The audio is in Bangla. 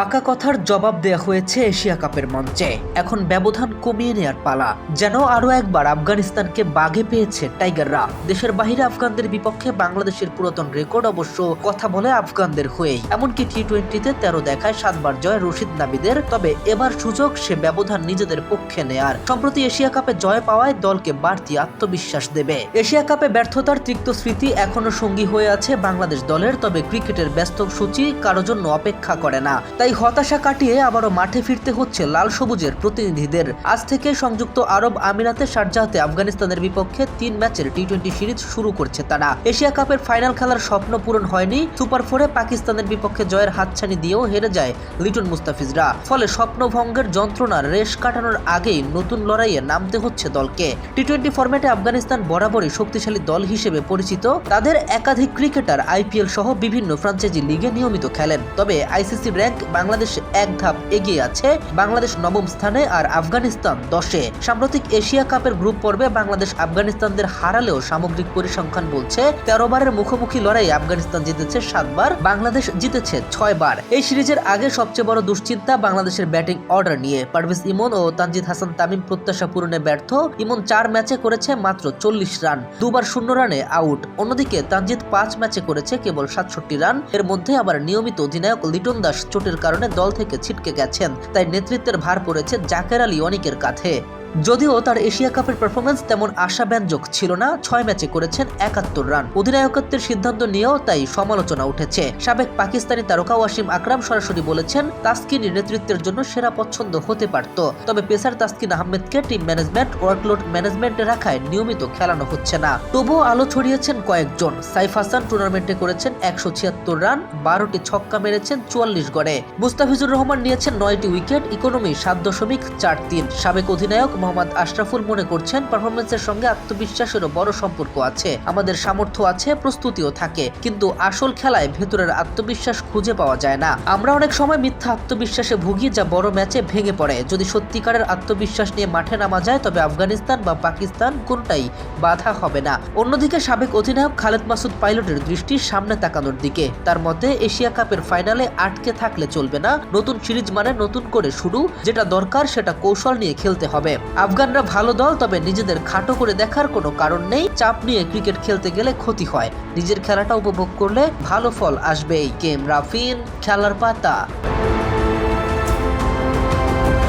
পাকা কথার জবাব দেয়া হয়েছে এশিয়া কাপের মঞ্চে। এখন ব্যবধান কমিয়ে নেয়ার পালা। যেন আরও একবার আফগানিস্তানকে বাগে পেয়েছে টাইগাররা। দেশের বাহিরে আফগানদের বিপক্ষে বাংলাদেশের পুরাতন রেকর্ড অবশ্য কথা বলে আফগানদের হয়েই। এমনকি টি টোয়েন্টিতে তেরো দেখায় সাতবার জয় রশিদ নাবিদের। তবে এবার সুযোগ সে ব্যবধান নিজেদের পক্ষে নেয়ার। সম্প্রতি এশিয়া কাপে জয় পাওয়ায় দলকে বাড়তি আত্মবিশ্বাস দেবে। এশিয়া কাপে ব্যর্থতার তিক্ত স্মৃতি এখনও সঙ্গী হয়ে আছে বাংলাদেশ দলের। তবে ক্রিকেটের ব্যস্ত সূচি কারও জন্য অপেক্ষা করে না। তাই হতাশা কাটিয়ে আবারও মাঠে ফিরতে হচ্ছে লাল সবুজের প্রতিনিধিদের। আজ থেকে সংযুক্ত আরব আমিরাতে শারজাহতে আফগানিস্তানের বিপক্ষে তিন ম্যাচের টি টোয়েন্টি সিরিজ শুরু করছে তারা। এশিয়া কাপের ফাইনাল খেলার স্বপ্ন পূরণ হয়নি, সুপার ফোরে পাকিস্তানের বিপক্ষে জয়ের হাতছানি দিয়েও হেরে যায় লিটন মুস্তাফিজরা। ফলে স্বপ্নভঙ্গের যন্ত্রণার রেশ কাটানোর আগেই নতুন লড়াইয়ে নামতে হচ্ছে দলকে। টি টোয়েন্টি ফরম্যাটে আফগানিস্তান বরাবরই শক্তিশালী দল হিসেবে পরিচিত। তাদের একাধিক ক্রিকেটার, আইপিএল সহ বিভিন্ন ফ্রাঞ্চাইজি লিগে নিয়মিত খেলেন। তবে আইসিসি র্যাঙ্ক বাংলাদেশ এক ধাপ এগিয়ে আছে। বাংলাদেশ নবম স্থানে আর আফগানিস্তান দশে। সাম্প্রতিক এশিয়া কাপের গ্রুপ পর্বে বাংলাদেশ আফগানিস্তানদের হারালেও সামগ্রিক পরিসংখ্যান বলছে তেরো বারের মুখোমুখি লড়াই আফগানিস্তান জিতেছে সাতবার, বাংলাদেশ জিতেছে ছয় বার এই সিরিজের আগে সবচেয়ে বড় দুশ্চিন্তা বাংলাদেশের ব্যাটিং অর্ডার নিয়ে। পারভেজ ইমন ও তানজিদ হাসান তামিম প্রত্যাশা পূরণে ব্যর্থ। ইমন চার ম্যাচে করেছে মাত্র চল্লিশ রান, দুবার শূন্য রানে আউট। অন্যদিকে তানজিদ পাঁচ ম্যাচে করেছে কেবল সাতষট্টি রান। এর মধ্যে আবার নিয়মিত অধিনায়ক লিটন দাস চোটের কারণে দল থেকে ছিটকে গেছেন। তাই নেতৃত্বের ভার পড়েছে জাকের আলী অনিকের কাঁধে। যদিও তার এশিয়া কাপের পারফরমেন্স তেমন আশাব্যঞ্জক ছিল না, ছয় ম্যাচে করেছেন একাত্তর রান। অধিনায়কত্বের সিদ্ধান্ত নিয়েও তাই সমালোচনা উঠেছে। সাবেক পাকিস্তানি তারকা ওয়াসিম আকরাম সরাসরি বলেছেন, তাসকিনের নেতৃত্বের জন্য সেরা পছন্দ হতে পারত। তবে পেসার তাসকিন আহমেদকে টিম ম্যানেজমেন্ট ওয়ার্কলোড ম্যানেজমেন্টে রাখায় নিয়মিত খেলানো হচ্ছে না। তবুও আলো ছড়িয়েছেন কয়েকজন। সাইফ হাসান টুর্নামেন্টে করেছেন একশো ছিয়াত্তর রান, বারোটি ছক্কা মেরেছেন চুয়াল্লিশ গড়ে। মুস্তাফিজুর রহমান নিয়েছেন নয়টি উইকেট, ইকোনমি সাত দশমিক চার তিন। সাবেক অধিনায়ক মোহাম্মদ আশরাফুল মনে করছেন পারফরমেন্সের সঙ্গে আত্মবিশ্বাসেরও বড় সম্পর্ক আছে। আমাদের সামর্থ্য আছে, প্রস্তুতিও থাকে। কিন্তু আসল খেলায় ভেতরের আত্মবিশ্বাস খুঁজে পাওয়া যায় না। আমরা অনেক সময় মিথ্যা আত্মবিশ্বাসে ভুগি যা বড় ম্যাচে ভেঙে পড়ে। যদি সত্যিকারের আত্মবিশ্বাস নিয়ে মাঠে নামা যায়, তবে আফগানিস্তান বা পাকিস্তান কোনটাই বাধা হবে না। অন্যদিকে সাবেক অধিনায়ক খালেদ মাসুদ পাইলটের দৃষ্টি সামনে তাকানোর দিকে। তার মতে, এশিয়া কাপের ফাইনালে আটকে থাকলে চলবে না। নতুন সিরিজ মানে নতুন করে শুরু। যেটা দরকার, সেটা কৌশল নিয়ে খেলতে হবে। আফগানরা ভালো দল, তবে নিজেদের খাটো করে দেখার কোনো কারণ নেই। চাপ নিয়ে ক্রিকেট খেলতে গেলে ক্ষতি হয়। নিজের খেলাটা উপভোগ করলে ভালো ফল আসবে এই গেম। রাফিন, খেলার পাতা।